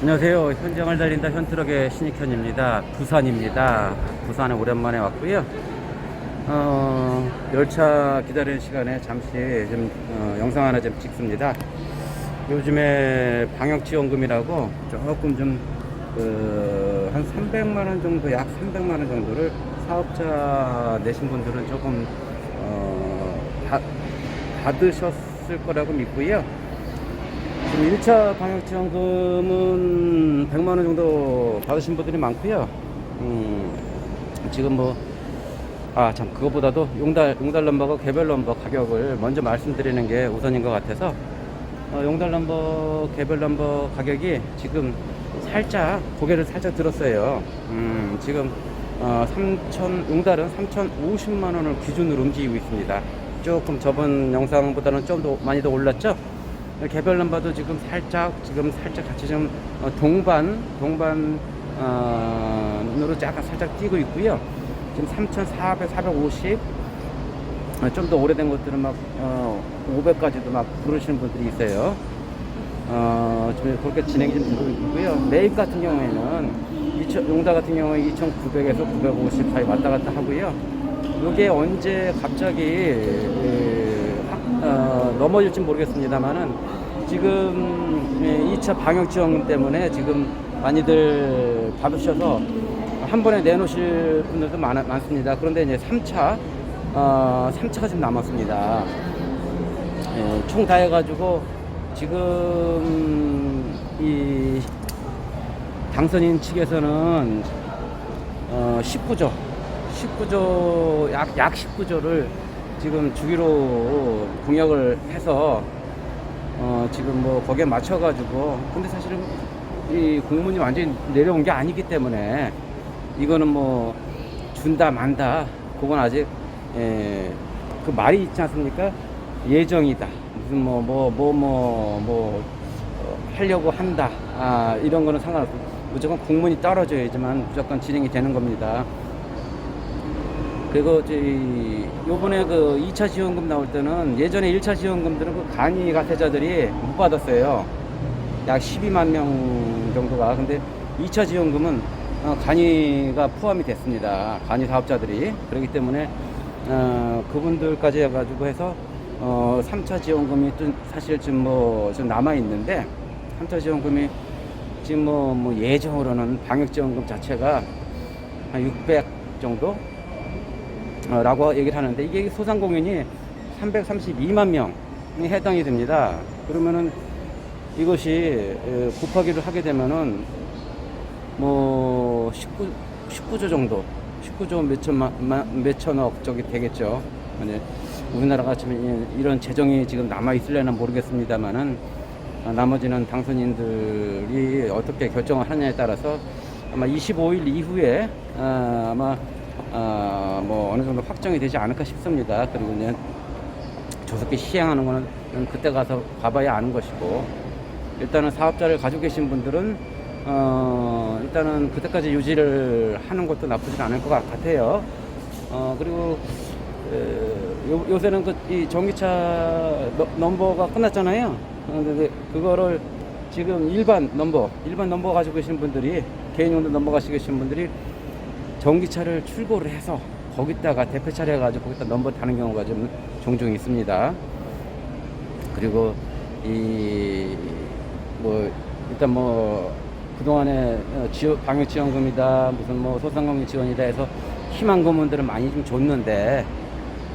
안녕하세요. 현장을 달린다 현트럭의 신익현입니다. 부산입니다. 부산에 오랜만에 왔고요. 어, 열차 기다리는 시간에 잠시 좀 어, 영상 하나 좀 찍습니다. 요즘에 방역 지원금이라고 조금 좀, 그, 한 300만 원 정도, 약 300만 원 정도를 사업자 내신 분들은 조금, 어, 받, 받으셨을 거라고 믿고요. 지금 1차 방역지원금은 100만 원 정도 받으신 분들이 많고요. 음, 지금 뭐, 아, 참, 그것보다도 용달, 용달 넘버가 개별 넘버 가격을 먼저 말씀드리는 게 우선인 것 같아서, 어, 용달 넘버, 개별 넘버 가격이 지금 살짝, 고개를 살짝 들었어요. 음, 지금, 어, 3천, 용달은 3,050만원을 기준으로 움직이고 있습니다. 조금 저번 영상보다는 좀 더 많이 더 올랐죠? 개별 넘버도 지금 살짝, 지금 살짝 같이 좀 어, 동반, 동반, 어, 으로 약간 살짝 뛰고 있고요. 지금 3,400, 450, 어, 좀더 오래된 것들은 막, 어, 500까지도 막 부르시는 분들이 있어요. 어, 좀 그렇게 진행이 좀 되고 있고요. 매입 같은 경우에는, 2 용다 같은 경우에 2,900에서 950 사이 왔다 갔다 하고요. 이게 언제 갑자기, 어, 넘어질지 모르겠습니다만은, 지금 예, 2차 방역 지원금 때문에 지금 많이들 받으셔서 한 번에 내놓으실 분들도 많, 많습니다. 그런데 이제 3차, 어, 3차가 지금 남았습니다. 예, 총 다 해가지고 지금 이 당선인 측에서는 어, 19조, 19조, 약, 약 19조를 지금 주기로 공약을 해서 어, 지금 뭐 거기에 맞춰가지고 근데 사실은 이 공문이 완전히 내려온 게 아니기 때문에 이거는 뭐 준다 만다 그건 아직 예, 그 말이 있지 않습니까? 예정이다. 무슨 뭐 뭐 뭐 뭐뭐 하려고 한다. 아 이런 거는 상관없고 무조건 공문이 떨어져야지만 무조건 진행이 되는 겁니다 그리고 저희 요번에 그 2차 지원금 나올 때는 예전에 1차 지원금들은 그 간이 가세자들이 못 받았어요. 약 12만 명 정도가. 근데 2차 지원금은 어, 간이가 포함이 됐습니다. 간이 사업자들이. 그렇기 때문에 어, 그분들까지 해가지고 해서 어, 3차 지원금이 또 사실 지금 뭐 좀 남아 있는데 3차 지원금이 지금 뭐, 뭐 예정으로는 방역 지원금 자체가 한 600 정도 어, 라고 얘기를 하는데 이게 소상공인이 332만 명이 해당이 됩니다. 그러면은 이것이 에, 곱하기를 하게 되면은 뭐 19, 19조 정도 19조 몇천만 몇천억 저기 되겠죠. 우리나라가 지금 이- 이런 재정이 지금 남아 있을려나 모르겠습니다만은 아, 나머지는 당선인들이 어떻게 결정을 하느냐에 따라서 아마 25일 이후에 아, 아마 아, 뭐 어느 정도 확정이 되지 않을까 싶습니다. 그리고 이제 조속히 시행하는 거는 그때 가서 봐봐야 아는 것이고 일단은 사업자를 가지고 계신 분들은 어, 일단은 그때까지 유지를 하는 것도 나쁘진 않을 것 같- 같아요. 어, 그리고 에, 요, 요새는 그 이 전기차 너- 넘버가 끝났잖아요. 어, 근데 그거를 지금 일반 넘버, 일반 넘버 가지고 계신 분들이 개인용도 넘버 가지고 계신 분들이 전기차를 출고를 해서 거기다가 대표차를 해가지고 거기다 넘버 타는 경우가 좀 종종 있습니다. 그리고 이 뭐 일단 뭐 그동안에 어, 방역 지원금이다 무슨 뭐 소상공인 지원이다 해서 희망 고문들은 많이 좀 줬는데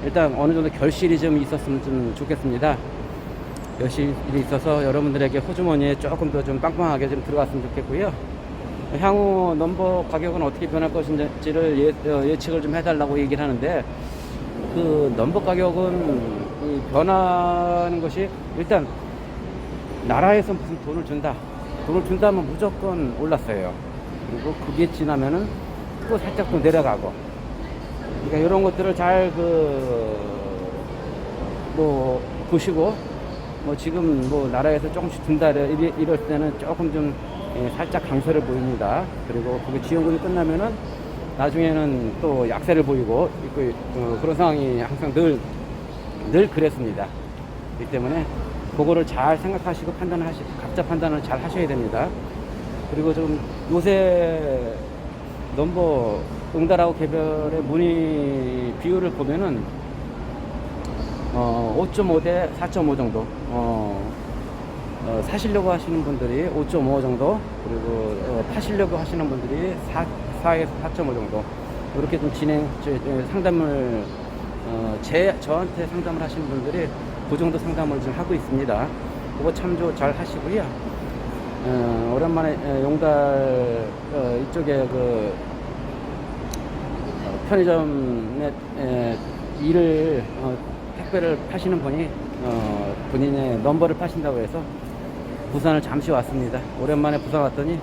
일단 어느 정도 결실이 좀 있었으면 좀 좋겠습니다. 결실이 있어서 여러분들에게 호주머니에 조금 더 좀 빵빵하게 좀 들어갔으면 좋겠고요. 향후 넘버 가격은 어떻게 변할 것인지를 예, 어, 예측을 좀 해달라고 얘기를 하는데 그 넘버 가격은 이 변하는 것이 일단 나라에서 무슨 돈을 준다. 돈을 준다면 무조건 올랐어요. 그리고 그게 지나면은 또 살짝 또 내려가고. 그러니까 이런 것들을 잘 그 뭐 보시고 뭐 지금 뭐 나라에서 조금씩 준다 이럴 때는 조금 좀 예, 살짝 강세를 보입니다. 그리고 그게 지원금이 끝나면은 나중에는 또 약세를 보이고 있고 어, 그런 상황이 항상 늘 늘 그랬습니다. 그렇기 때문에 그거를 잘 생각하시고 판단하시 각자 판단을 잘 하셔야 됩니다. 그리고 좀 요새 넘버 응달하고 개별의 문의 비율을 보면은 어, 5.5 대 4.5 정도. 어, 어, 사시려고 하시는 분들이 5.5 정도, 그리고 어, 파시려고 하시는 분들이 4, 4에서 4.5 정도. 이렇게 좀 진행, 상담을, 어, 제, 저한테 상담을 하시는 분들이 그 정도 상담을 좀 하고 있습니다. 그거 참조 잘 하시고요. 어, 오랜만에 에, 용달 어, 이쪽에 그 어, 편의점에 에, 일을 어, 택배를 파시는 분이 어, 본인의 넘버를 파신다고 해서 부산을 잠시 왔습니다. 오랜만에 부산 왔더니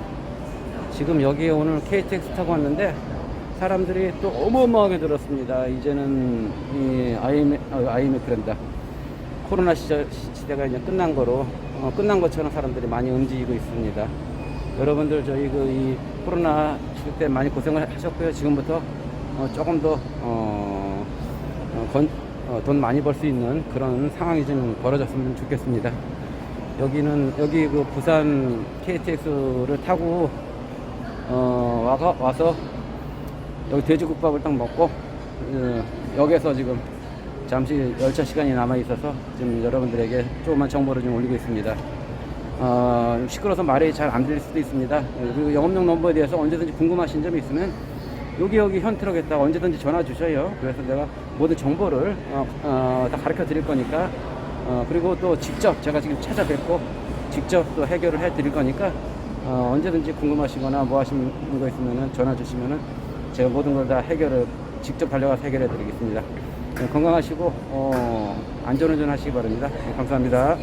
지금 여기에 오늘 KTX 타고 왔는데 사람들이 또 어마어마하게 들었습니다. 이제는 이 아이메 어, 아이메크랜다 코로나 시절 시- 시대가 이제 끝난 거로 어, 끝난 것처럼 사람들이 많이 움직이고 있습니다. 여러분들 저희 그 이 코로나 시대 때 많이 고생을 하셨고요. 지금부터 어, 조금 더 어, 어, 건, 어, 돈 많이 벌 수 있는 그런 상황이 좀 벌어졌으면 좋겠습니다. 여기는 여기 그 부산 KTX를 타고 어, 와가, 와서 여기 돼지국밥을 딱 먹고 어, 역에서 지금 잠시 열차 시간이 남아 있어서 지금 여러분들에게 조그만 정보를 좀 올리고 있습니다. 어, 시끄러워서 말이 잘 안 들릴 수도 있습니다. 그리고 영업용 넘버에 대해서 언제든지 궁금하신 점이 있으면 여기 여기 현트럭에다가 언제든지 전화 주셔요. 그래서 내가 모든 정보를 어, 어, 다 가르쳐 드릴 거니까 어, 그리고 또 직접 제가 지금 찾아뵙고 직접 또 해결을 해 드릴 거니까 어, 언제든지 궁금하시거나 뭐 하시는 거 있으면 전화 주시면은 제가 모든 걸 다 해결을 직접 달려가서 해결해 드리겠습니다. 네, 건강하시고 어, 안전운전 하시기 바랍니다. 네, 감사합니다.